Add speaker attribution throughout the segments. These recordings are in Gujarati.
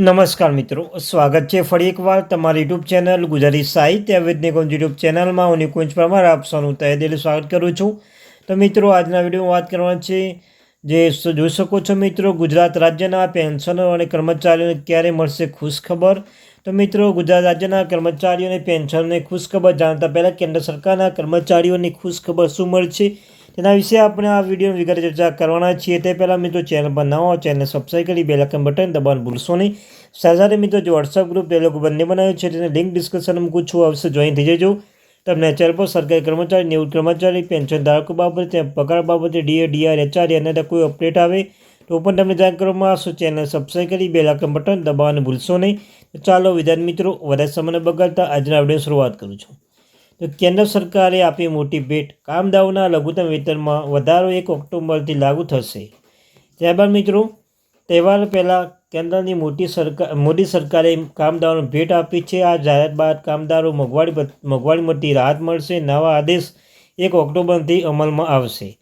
Speaker 1: નમસ્કાર મિત્રો, સ્વાગત છે ફરી એકવાર તમારી યુટ્યુબ ચેનલ ગુજરાતી સાહિત્ય વિદ નિકુંજ યુટ્યુબ ચેનલમાં. હું નિકુંજ પરમાર, આપ સૌનું તહે દિલ સ્વાગત કરું છું. તો મિત્રો, આજના વિડીયોમાં વાત કરવાની છે, જે જોઈ શકો છો મિત્રો, ગુજરાત રાજ્યના પેન્શનરો અને કર્મચારીઓને ક્યારે મળશે ખુશખબર? તો મિત્રો, ગુજરાત રાજ્યના કર્મચારીઓને પેન્શનને ખુશખબર જાણતા પહેલાં કેન્દ્ર સરકારના કર્મચારીઓની ખુશખબર શું મળશે? તેના વિશે આપણે આ વીડિયો વિગતે ચર્ચા કરવાના છીએ તે પહેલાં મિત્રો ચેનલ પર ન હો ચેનલ સબસ્ક્રાઈબ કરી બેલ આઇકન બટન દબાવવાનું ભૂલશો નહીં. સાથે મિત્રો જે વોટ્સઅપ ગ્રુપ તે લોકો બંને બનાવ્યું છે તેને લિંક ડિસ્કશન મૂકું છું અવશ્ય જોઈન થઈ જજો. તમને ચેનલ પર સરકારી કર્મચારી, નિવૃત્ત કર્મચારી પેન્શન ધારકો બાબતે પગાર બાબતે ડીએ ડીઆર એચઆર અને કોઈ અપડેટ આવે તો પણ તમને જાણ કરવામાં આવશે. ચેનલ સબસ્ક્રાઈબ કરી બે આઇકન બટન દબાવવાનું ભૂલશો નહીં. ચાલો વિધાન મિત્રો, વધારે સમયને બગાડતા આજના વીડિયો શરૂઆત કરું છું. તો કેન્દ્ર સરકારે આપી મોટી ભેટ. કામદારોના લઘુત્તમ વેતનમાં વધારો એક ઓક્ટોબરથી લાગુ થશે. ત્યારબાદ મિત્રો. તહેવાર પહેલાં કેન્દ્રની મોટી સરકાર, મોદી સરકારે કામદારોને ભેટ આપી છે. આ જાહેરાત બાદ કામદારો મોંઘવારી મોંઘવારીમાંથી રાહત મળશે. નવા આદેશ એક ઓક્ટોબરથી અમલમાં આવશે.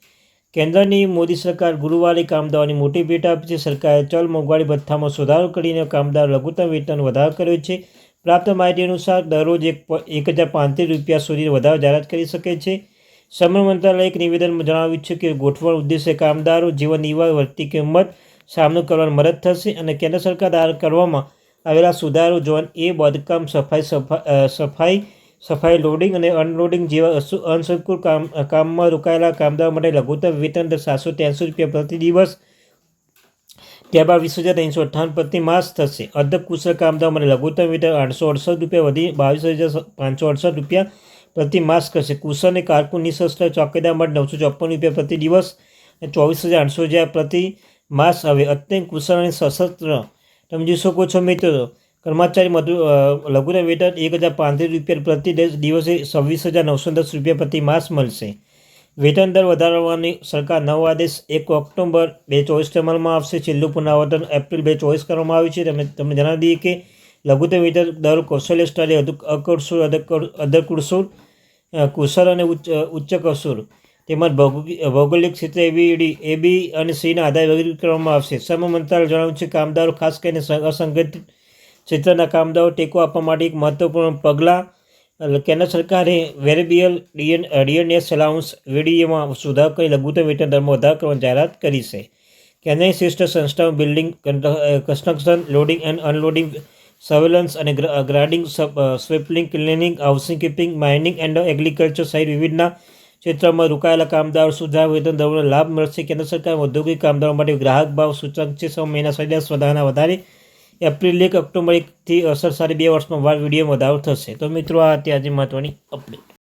Speaker 1: કેન્દ્રની મોદી સરકાર ગુરુવારે કામદારોની મોટી ભેટ આપી છે. સરકારે ચલ મોંઘવારી ભથ્થામાં સુધારો કરીને કામદાર લઘુત્તમ વેતન વધારો કર્યો છે. પ્રાપ્ત માહિતી અનુસાર દરરોજ એક એક હજાર પાંત્રીસ રૂપિયા સુધી વધારો જાહેરાત કરી શકે છે. શ્રમ મંત્રાલયે એક નિવેદનમાં જણાવ્યું છે કે ગોઠવણ ઉદ્દેશ્ય કામદારો જીવન નિર્વાહ વધતી કિંમત સામનો કરવાની મદદ થશે અને કેન્દ્ર સરકાર દ્વારા કરવામાં આવેલા સુધારો જોન એ બાંધકામ, સફાઈ, સફા- સફાઈ સફાઈ લોડિંગ અને અનલોડિંગ જેવા અસુ- અનસંકુલ કામ, કામમાં રોકાયેલા કામદારો માટે લઘુત્તમ વેતન સાતસો ત્યાંસી રૂપિયા પ્રતિ દિવસ ત્યારબાદ વીસ હજાર ત્રણસો અઠ્ઠાવન પ્રતિ માસ થશે. અર્ધ કુશળ કામદારો માટે લઘુત્તમ વેતન આઠસો અડસઠ રૂપિયા વધી બાવીસ હજાર પાંચસો અડસઠ રૂપિયા પ્રતિ માસ કરશે કુશળ અને કારકુન નિઃશસ્ત્ર ચોકીદાર માટે નવસો ચોપન રૂપિયા પ્રતિ દિવસ અને ચોવીસ હજાર આઠસો રૂપિયા પ્રતિ માસ હવે અત્યંત કુશળ અને સશસ્ત્ર. તમે જોઈ શકો છો મિત્રો, કર્મચારી મધુ લઘુત્તમ વેતન એક હજાર પાંત્રીસ રૂપિયા પ્રતિ દિવસે છવ્વીસ હજાર નવસો દસ રૂપિયા પ્રતિ માસ મળશે. વેતન દર વધારવાની સરકાર નવો આદેશ એક ઓક્ટોબર બે ચોવીસ અમલમાં આવશે. છેલ્લું પુનરાવર્તન એપ્રિલ બે ચોવીસ કરવામાં આવ્યું છે. તમે તમને જણાવી દઈએ કે લઘુત્તમ વેતન દર કૌશલ્ય સ્તરે અધુ- અકુશળ અધકર- અધકુશળ અ, કુશળ અને ઉચ્ચ ઉચ્ચ કસુર તેમજ ભૌગોલિક ક્ષેત્રે એબીડી એબી અને સીના આધારે વર્ગીકૃત કરવામાં આવશે. શ્રમ મંત્રાલય જણાવ્યું છે કામદારો ખાસ કરીને અસંગઠિત ક્ષેત્રના કામદારો ટેકો આપવા માટે એક મહત્વપૂર્ણ પગલાં કેન્દ્ર સરકારે variable D N D N S allowance વીડીએમાં સુધારો કરી લઘુત્તમ વેતન દરમાં વધારો કરવાની જાહેરાત કરી છે. કેન્દ્રની શિષ્ટ સંસ્થાઓ building construction, loading and unloading, surveillance અને grading સ્વેપલિંગ, cleaning, housing keeping, mining and agriculture સહિત વિવિધના ક્ષેત્રમાં રોકાયેલા કામદારો સુધાર વેતન દરોનો લાભ મળશે. કેન્દ્ર સરકાર ઔદ્યોગિક કામદારો માટે ગ્રાહક ભાવ સૂચક છે. સૌ મહિના સદસ્ય વધારાના વધારે એપ્રિલ એક ઓક્ટોબર એકથી અસર સારી બે વર્ષમાં વાર વીડિયો વધારો થશે. તો મિત્રો, આ હતી આજે મહત્ત્વની અપડેટ